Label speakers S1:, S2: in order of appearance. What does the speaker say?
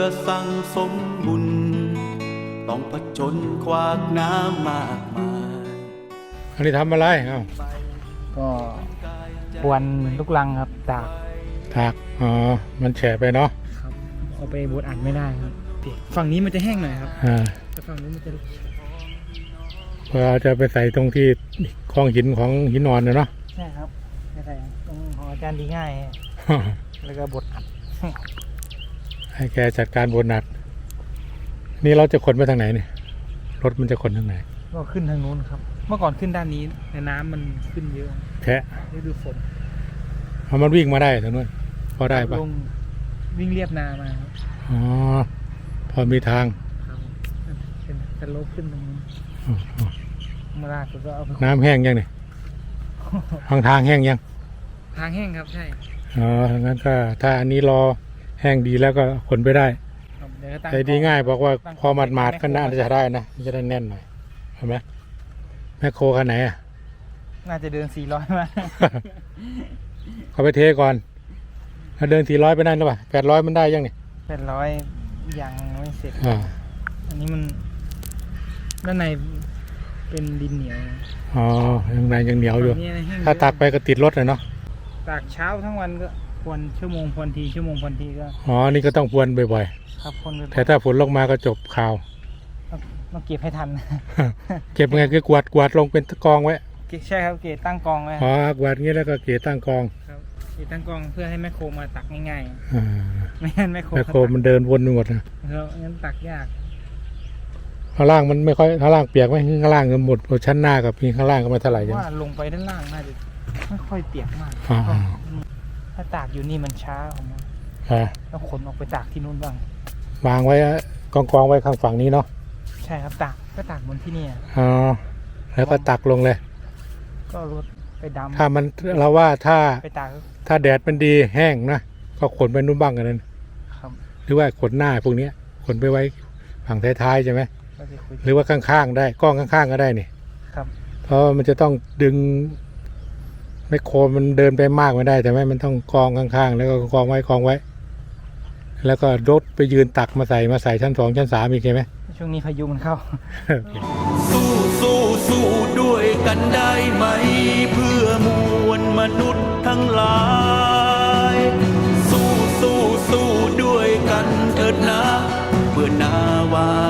S1: อสั่งสมบุญ ต้องผจญขวากน้ำมากมาย
S2: อันนี้ทำอะไรเอ้า
S3: ก็ควนลูกลังครับตาก
S2: ถากอ๋อ มันแฉะไปเนาะ
S3: ครับเอาไปบดอัดไม่ได้ครับฝั่งนี้มันจะแห้งหน่อยครับ
S2: อ่า
S3: แต่ฝั่งนี้มันจะ
S2: เพื่อจะไปใส่ตรงที่คลองหินของหินนอนนะเนาะ
S3: ใช่ครับใช่ตรงของอาจารย์ดีง่าย แล้วก็บดอัด
S2: ให้แกจัดการบนหนักนี่เราจะขนไปทางไหนเนี่ยรถมันจะขนทางไหน
S3: ก็ขึ้นทางนู้นครับ เมื่อก่อนขึ้นด้านนี้แต่น้ำมันขึ้นเยอะ
S2: แทะ
S3: ฤดูฝน
S2: เอามันวิ่งมาได้ทางนู้นพอได้ปะ
S3: ลงวิ่งเรียบนามาครับ
S2: อ๋อพอมีทาง
S3: ครับเป็น สโลปขึ้นตรงนู้น
S2: อ๋ออ๋อ
S3: มาลากแล้วก็เอาไป
S2: น้ำแห้งยังเนี่ยทางทางแห้งยัง
S3: ทางแห้งครับใช่
S2: อ๋องั้นก็ถ้าอันนี้รอแห้งดีแล้วก็ขนไปได้
S3: ครับเดี๋ยวก็ตั้ง
S2: ใจดีง่ายบอกว่า
S3: ตั้ง
S2: พอหมาดมาดๆก็น่า
S3: แม่โค
S2: จะได้นะมันจะได้แน่นหน่อยเห็นไหมแม่โคคันไหนอะ
S3: น่าจะเดิน400มา
S2: เขาไปเทก่อนถ้าเดินสี่ร้อยไปได้หรือเปล่าแปดร้อยมันได้ยังเนี่ย
S3: เป็นร้อยยังไม่เสร็จ
S2: อ่า
S3: อันนี้มัน ด้านในเป็นดินเหนียว
S2: อ๋อยังในยังเหนียวอยู่
S3: ฝั่งนี้นะแห้ง
S2: ถ้าตักไปก็ติดรถเลยเนาะ
S3: ตากเช้าทั้งวันก็ควรชั่วโมงควรทีชั่วโมงควรทีก็
S2: อ๋อ นี่ก็ต้องพรวนบ่อย
S3: ครับคนไป
S2: ๆ แต่ถ้าฝนลงมาก็จบข่าว
S3: ต้องเก็บให้ทัน
S2: เก็บไงคือกวาดกวาดลงเป็นกองไว้
S3: เก็บใช่ครับเกตตั้งกองไว้
S2: อ๋อกวาดงี้แล้วก็เกะตั้งกอง
S3: ครับเกตตั้งกองเพื่อให้แมคโครมาตักง่าย
S2: อ่า
S3: ๆไม่งั้นแมคโคร
S2: แม่โคมันเดินวนไปหมดนะ
S3: ครับงั้นตักยาก
S2: ข้างล่างมันไม่ค่อยข้างล่างเปียกไหมข้างล่างก็หมดชั้นหน้ากับพีข้างล่างก็ไม่เท่าไหร่ใช่ไหม
S3: ว่าลงไปด้านล่างน่าจะไม่ค่อยเปียกมาก
S2: อ่า
S3: ถ้าตากอยู่นี่มันช้าผมว่า
S2: อ่า
S3: ต้องขนออกไปตากที่นู่นบ้าง
S2: วางไว้กองกองๆไว้ข้างฝั่งนี้เนาะ
S3: ใช่ครับตากก็ตากบนที่เนี่ย
S2: อ๋อแล้วก็ตักลงเลย
S3: ก็รถไปดำ
S2: ถ้ามันเราว่าถ้า
S3: ไปตากก็
S2: ถ้าแดดมันดีแห้งนะก็ขนไปนุ่นบ้างกันนั้น
S3: ครับ
S2: หรือว่าขนหน้าพวกเนี้ยขนไปไว้ฝั่งท้ายๆใช่ไหม
S3: ก็จะคุย
S2: หรือว่าข้างๆได้กล้องข้างๆก็ได้นี่
S3: ครับ
S2: เพราะว่ามันจะต้องดึงไมโครมันเดินไปมากไม่ได้ แต่ไหมมันต้องกองข้างๆ แล้วก็กองไว้กองไว้ แล้วก็รถไปยืนตักมาใส่มาใส่ชั้นสองชั้นสามอีกใช่ไหม
S3: ช่วงนี้พายุมันเข้า
S1: สู้สู้สู้ด้วยกันได้ไหม เพื่อมวลมนุษย์ทั้งหลาย สู้สู้สู้ด้วยกันเถิดนะ เพื่อนาวาบุ